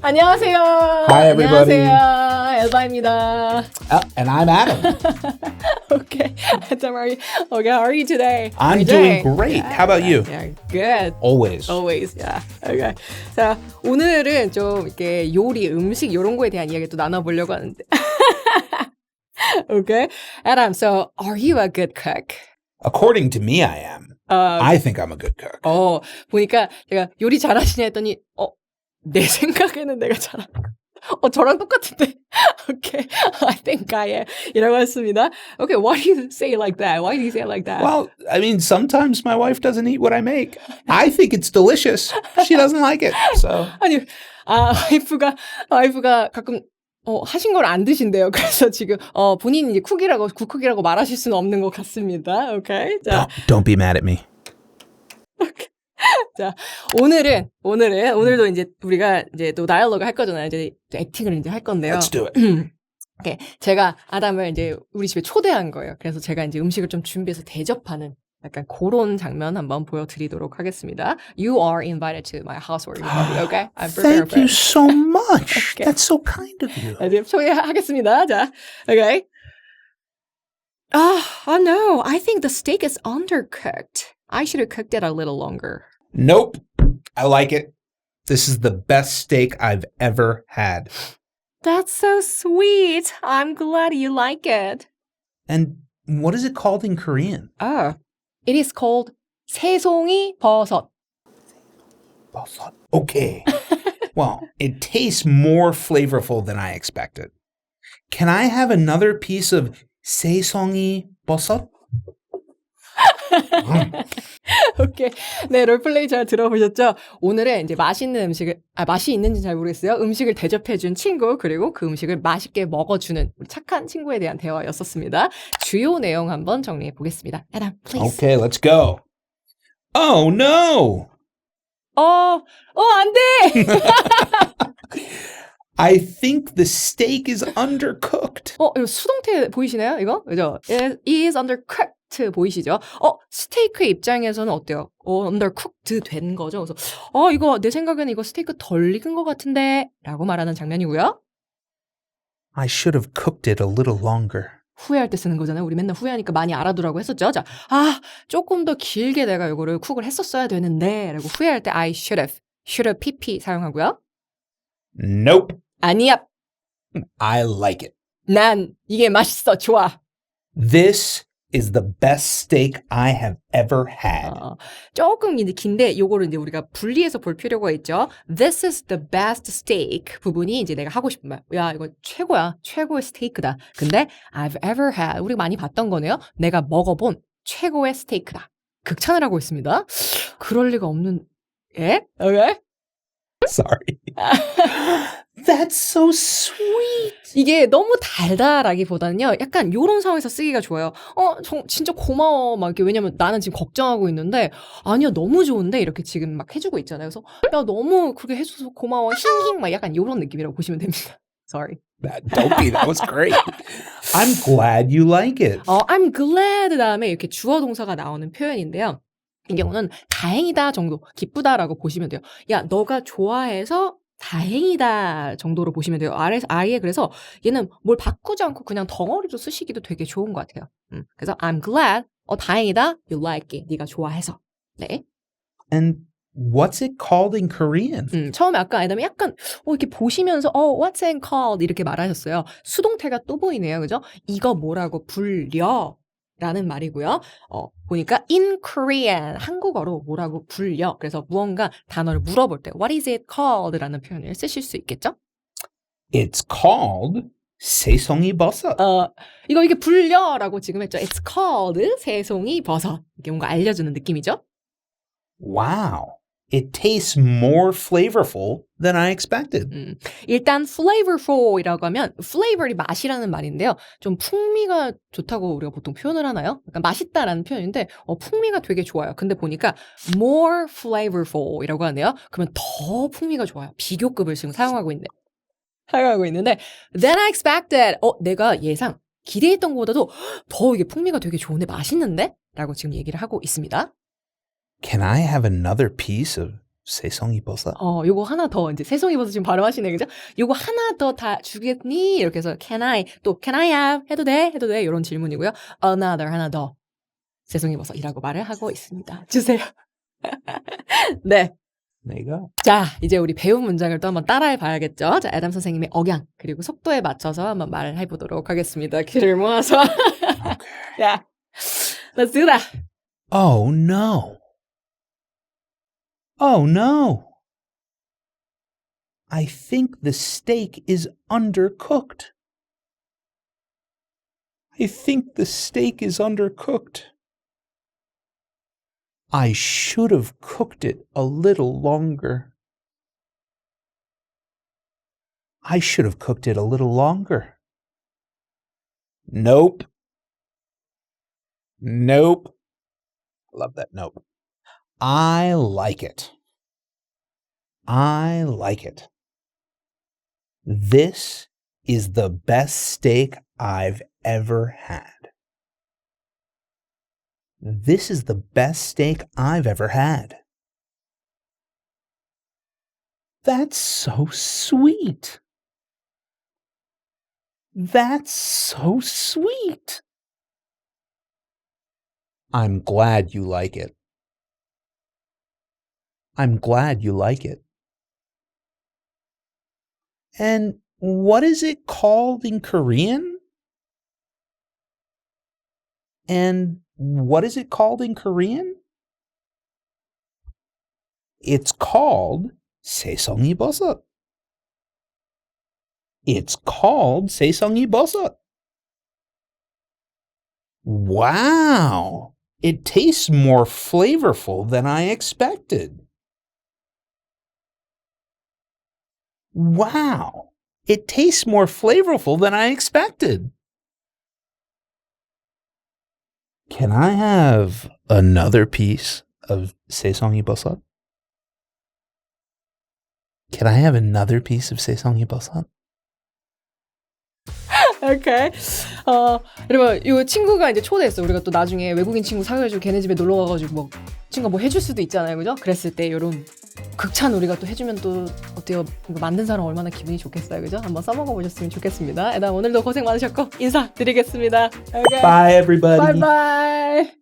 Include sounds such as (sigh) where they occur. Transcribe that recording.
안녕하세요. Hi, everybody. 안녕하세요. 엘바입니다. Uh, and I'm Adam. Okay. Adam, are you, okay, how are you today? I'm doing great. How about you? Yeah, good. Always. Always, yeah. Okay. 자, 오늘은 좀 이렇게 요리, 음식 이런 거에 대한 이야기 또 나눠보려고 하는데. okay. Adam, so are you a good cook? According to me, I am. 어, I think I'm a good cook. 어, 보니까 제가 요리 잘하시냐 했더니, 어, 내 생각에는 내가 잘하는 거. 어, 저랑 똑같은데. okay. I think I am. 이라고 했습니다. Okay, why do you say it like that? Why do you say it like that? Well, I mean, sometimes my wife doesn't eat what I make. I think it's delicious. She doesn't like it. So 아니, 아, 와이프가, 와이프가 가끔, 어, 하신 걸 안 드신대요. 그래서 지금, 어, 본인이 이제 쿡이라고, 쿡쿡이라고 말하실 수는 없는 것 같습니다. 오케이. 자, don't, don't be mad at me. 자, 오늘은, 오늘은, 오늘도 이제 우리가 이제 또 다이얼로그 할 거잖아요. 이제 또 액팅을 이제 할 건데요. Let's do it. 이렇게 제가 아담을 이제 우리 집에 초대한 거예요. 그래서 제가 이제 음식을 좀 준비해서 대접하는 약간 그런 장면 한번 보여드리도록 하겠습니다. You are invited to my house or party, okay? I'm Thank you so much. Okay. That's so kind of you. 네, 초대하겠습니다. 자, okay. Ah, oh no, I think the steak is undercooked. I should have cooked it a little longer. Nope. I like it. This is the best steak I've ever had. That's so sweet. I'm glad you like it. And what is it called in Korean? Oh, it is called 새송이 버섯. Bosot. Okay. well, it tastes more flavorful than I expected. Can I have another piece of seisongi bosot? (laughs) 오 케이. (laughs) 네, 롤플레이 잘 들어보셨죠? 오늘은 이제 맛있는 음식을, 아, 맛이 있는지 잘 모르겠어요. 음식을 대접해준 친구, 그리고 그 음식을 맛있게 먹어주는 우리 착한 친구에 대한 대화였었습니다. 주요 내용 한번 정리해 보겠습니다. Adam, please. Okay, let's go. Oh no! 어, 어, 안 돼! (laughs) I think the steak is undercooked. 어, 이거 수동태 보이시나요? 이거? 그죠? It is undercooked 보이시죠? 어, 스테이크 입장에서는 어때요? 어, undercooked 된 거죠? 그래서, 어, 이거 내 생각에는 이거 스테이크 덜 익은 것 같은데? 라고 말하는 장면이고요. I should have cooked it a little longer. 후회할 때 쓰는 거잖아요. 우리 맨날 후회하니까 많이 알아두라고 했었죠. 자, 아, 조금 더 길게 내가 이거를 쿡을 했었어야 되는데, 라고 후회할 때 I should have, should have pp 사용하고요. Nope. 아니야, I like it. 난 이게 맛있어, 좋아. This is the best steak I have ever had. 어, 조금 이제 긴데 요거를 이제 우리가 분리해서 볼 필요가 있죠. This is the best steak 부분이 이제 내가 하고 싶은 말. 야 이거 최고야. 최고의 스테이크다. 근데 I've ever had 우리가 많이 봤던 거네요. 내가 먹어본 최고의 스테이크다. 극찬을 하고 있습니다. 그럴 리가 없는 예? 오케이? Sorry. (laughs) That's so sweet. 이게 너무 달달하기보다는요, 약간 요런 상황에서 쓰기가 좋아요. 어, 정, 진짜 고마워. 막 이렇게, 왜냐면 나는 지금 걱정하고 있는데, 아니야, 너무 좋은데? 이렇게 지금 막 해주고 있잖아요. 그래서, 야, 너무 그렇게 해줘서 고마워. 힝힝. 막 약간 요런 느낌이라고 보시면 됩니다. (laughs) Sorry. That, don't be. That was great. (laughs) I'm glad you like it. 어, I'm glad 다음에 이렇게 주어 동사가 나오는 표현인데요. 이 경우는 다행이다 정도, 기쁘다라고 보시면 돼요. 야, 너가 좋아해서 다행이다 정도로 보시면 돼요. 아래, 아예 그래서 얘는 뭘 바꾸지 않고 그냥 덩어리로 쓰시기도 되게 좋은 것 같아요. 음, 그래서 I'm glad, 어, 다행이다, you like it, 네가 좋아해서. 네. And what's it called in Korean? 음, 처음에 아까 아담이 약간 어, 이렇게 보시면서 어, what's it called 이렇게 말하셨어요. 수동태가 또 보이네요. 그죠? 이거 뭐라고 불려? 라는 말이고요. 어, 보니까 in Korean 한국어로 뭐라고 불려. 그래서 무언가 단어를 물어볼 때 what is it called? 라는 표현을 쓰실 수 있겠죠? It's called seisongi bosot. 어, 이거 이게 불려라고 지금 했죠. It's called 새송이 버섯. 이게 뭔가 알려주는 느낌이죠? Wow. It tastes more flavorful than I expected. 음, 일단 flavorful이라고 하면 flavor이 맛이라는 말인데요. 좀 풍미가 좋다고 우리가 보통 표현을 하나요? 약간 맛있다라는 표현인데 어, 풍미가 되게 좋아요. 근데 보니까 more flavorful이라고 하네요. 그러면 더 풍미가 좋아요. 비교급을 지금 사용하고 있네. 사용하고 있는데 than I expected. 어, 내가 예상 기대했던 것보다도 더 이게 풍미가 되게 좋은데 맛있는데? 라고 지금 얘기를 하고 있습니다. Can I have another piece of 세상이 버섯. 어, 요거 하나 더 이제 새송이 버섯 지금 발음하시네, 그죠? 요거 하나 더 다 주겠니? 이렇게 해서 can I 또 can I have 해도 돼? 해도 돼? 이런 질문이고요. another 하나 더 새송이 버섯이라고 말을 하고 있습니다. 주세요. (laughs) 네. Go. 자, 이제 우리 배운 문장을 또 한번 따라해 봐야겠죠? 자, 애담 선생님의 억양, 그리고 속도에 맞춰서 한번 말을 해 보도록 하겠습니다. 귀를 모아서. (laughs) Okay. 야, let's do that. Oh no. Oh no. I think the steak is undercooked. I think the steak is undercooked. I should have cooked it a little longer. I should have cooked it a little longer. Nope. Nope. Love that nope. I like it. I like it. This is the best steak I've ever had. This is the best steak I've ever had. That's so sweet. That's so sweet. I'm glad you like it. I'm glad you like it. And what is it called in Korean? And what is it called in Korean? It's called Sesongi Bosot. It's called Sesongi Bosot. Wow! It tastes more flavorful than I expected. Wow! It tastes more flavorful than I expected. Can I have another piece of sesongi bosat? Can I have another piece of sesongi bosat? 오케이. 어, 여러분, 이 친구가 이제 초대했어. 우리가 또 나중에 외국인 친구 사귀어가지고 걔네 집에 놀러 가가지고 뭐 친구가 뭐 해줄 수도 있잖아요, 그죠? 그랬을 때 이런 극찬 우리가 또 해주면 또 어때요? 이거 만든 사람 얼마나 기분이 좋겠어요, 그죠? 한번 써먹어 보셨으면 좋겠습니다. 애단 오늘도 고생 많으셨고 인사드리겠습니다. 오케이. Bye, everybody. 바이바이.